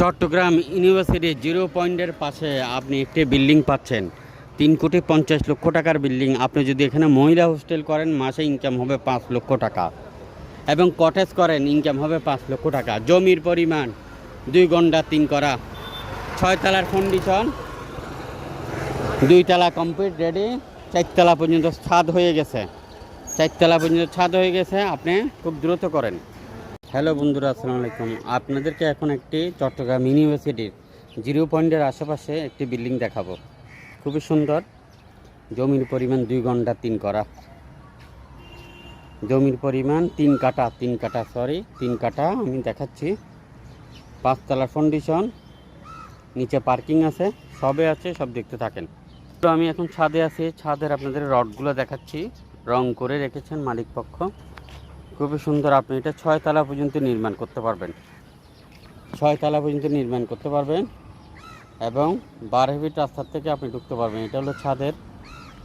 Chittagong university zero পয়েন্টের পাশে আপনি একটি বিল্ডিং পাচ্ছেন। তিন কোটি পঞ্চাশ লক্ষ টাকার বিল্ডিং। আপনি যদি এখানে মহিলা হোস্টেল করেন, মাসে ইনকাম হবে পাঁচ লক্ষ টাকা। এবং কটেজ করেন ইনকাম হবে পাঁচ লক্ষ টাকা। জমির পরিমাণ, দুই ঘণ্টা তিন করা। ছয় তলার কন্ডিশন দুই তলা কমপ্লিট রেডি চারতলা পর্যন্ত ছাদ হয়ে গেছে। চারতলা পর্যন্ত ছাদ হয়ে গেছে। আপনি খুব দ্রুত করেন। হ্যালো বন্ধুরা, আসসালামু আলাইকুম। আপনাদেরকে এখন একটি চট্টগ্রাম ইউনিভার্সিটির জিরো পয়েন্টের আশেপাশে একটি বিল্ডিং দেখাবো। খুবই সুন্দর। জমির পরিমাণ দুই ঘণ্টা, তিন করা জমির পরিমাণ তিন কাটা তিন কাটা সরি তিন কাটা আমি দেখাচ্ছি। পাঁচতলা কন্ডিশন নিচে পার্কিং আছে, সবে আছে, সব দেখতে থাকেন। তো আমি এখন ছাদে আছি। ছাদের আপনাদের রডগুলো দেখাচ্ছি। রং করে রেখেছেন মালিক পক্ষ খুবই সুন্দর। আপনি এটা ছয় তলা পর্যন্ত নির্মাণ করতে পারবেন। ছয় তলা পর্যন্ত নির্মাণ করতে পারবেন এবং বারো ফিট রাস্তার থেকে আপনি ঢুকতে পারবেন। এটা হলো ছাদের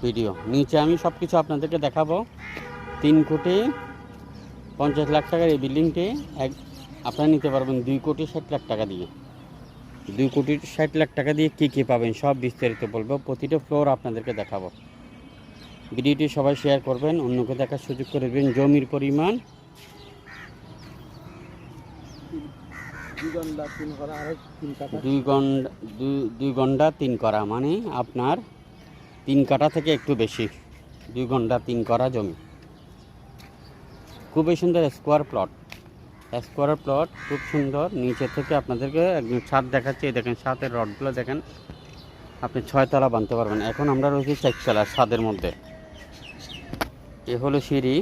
ভিডিও নিচে আমি সব কিছু আপনাদেরকে দেখাবো। তিন কোটি পঞ্চাশ লাখ টাকার এই বিল্ডিংটি এক আপনারা নিতে পারবেন দুই কোটি ষাট লাখ টাকা দিয়ে। দুই কোটি ষাট লাখ টাকা দিয়ে কী কী পাবেন সব বিস্তারিত বলব। প্রতিটা ফ্লোর আপনাদেরকে দেখাবো। ভিডিওটি সবাই শেয়ার করবেন, অন্যকে দেখার সুযোগ করে দেবেন। জমির পরিমাণ। দুই ঘণ্টা দুই ঘণ্টা তিন করা। মানে আপনার তিন কাটা থেকে একটু বেশি। দুই ঘণ্টা তিন করা জমি। খুবই সুন্দর স্কোয়ার প্লট স্কোয়ার প্লট খুব সুন্দর। নিচে থেকে আপনাদেরকে একদম ছাদ দেখাচ্ছি। দেখেন, ছাদের রডগুলো দেখেন। আপনি ছয়তলা বানতে পারবেন। এখন আমরা রয়েছি চারতলা ছাদের মধ্যে। এ হলো সিঁড়ি,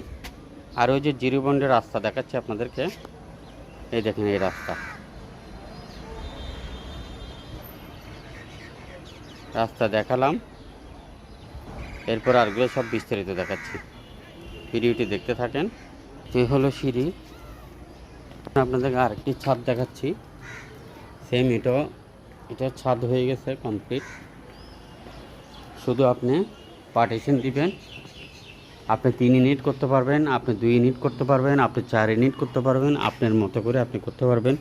আর ওই যে জিরো বন্ডের রাস্তা দেখাচ্ছি আপনাদেরকে। এই দেখেন এই রাস্তা। রাস্তা দেখালাম। এরপর আরগুলো সব বিস্তারিত দেখাচ্ছি। ভিডিওটি দেখতে থাকেন। এই হলো সিঁড়ি। আপনাদেরকে আরেকটি ছাদ দেখাচ্ছি। সেম এটাও এটা ছাদ হয়ে গেছে কমপ্লিট। শুধু আপনি পার্টিশন দিবেন। আপনি তিন ইউনিট করতে পারবেন, আপনি দুই ইউনিট করতে পারবেন, আপনি চার ইউনিট করতে পারবেন, আপনার মতো করে আপনি করতে পারবেন।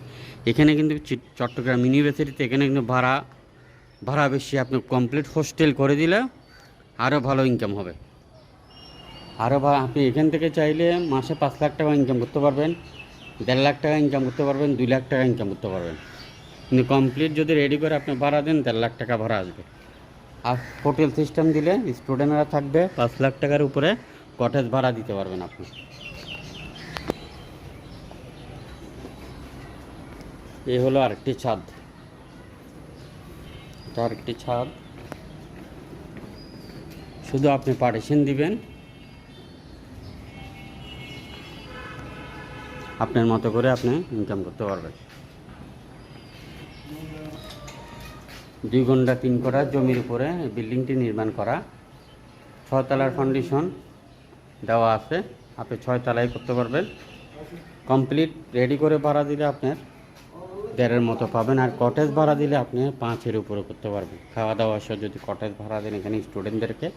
এখানে কিন্তু চট্টগ্রাম ইউনিভার্সিটিতে এখানে কিন্তু ভাড়া ভাড়া বেশি, আপনি কমপ্লিট হোস্টেল করে দিলে আরও ভালো ইনকাম হবে। আরও আপনি এখান থেকে চাইলে মাসে পাঁচ লাখ টাকা ইনকাম করতে পারবেন, দেড় লাখ টাকা ইনকাম করতে পারবেন, দুই লাখ টাকা ইনকাম করতে পারবেন। কিন্তু কমপ্লিট যদি রেডি করে আপনি ভাড়া দেন, দেড় লাখ টাকা ভাড়া আসবে। আর হোটেল সিস্টেম দিলে স্টুডেন্টরা থাকবে পাঁচ লাখ টাকার উপরে। কটেজ ভাড়া দিতে পারবেন আপনি। এই হলো আরেকটি ছাদ। এটা আরেকটি ছাদ। শুধু আপনি পার্টিশন দিবেন। আপনার মতো করে আপনি ইনকাম করতে পারবেন। দুই ঘণ্টা তিন করা জমির উপরে বিল্ডিংটি নির্মাণ করা। ছয়তলার ফাউন্ডেশন দেওয়া আছে। আপনি ছয় তালাই করতে পারবেন। কমপ্লিট, রেডি করে ভাড়া দিলে আপনার দেড়ের মতো পাবেন। আর কটেজ ভাড়া দিলে আপনি পাঁচের উপরে করতে পারবেন। খাওয়া দাওয়া সহ যদি কটেজ ভাড়া দেন এখানে স্টুডেন্টদেরকে